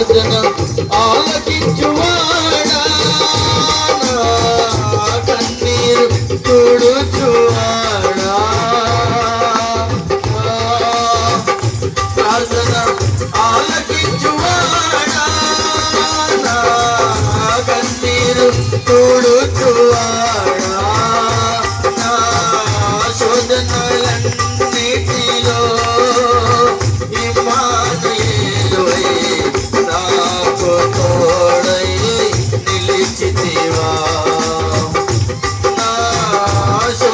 ప్రార్థన ఆలకించువాడా? కన్నీరు ఆలకించువాడా?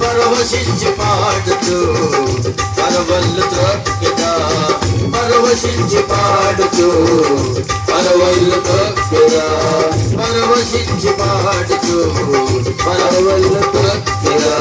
పరవశించి పాడుతూ పరవల్లు తొక్కిదా పరవశించి పాడుతూ పరవల్లు తొక్కిదా పరవశించి పాడుతూ పరవల్లు తొక్కిదా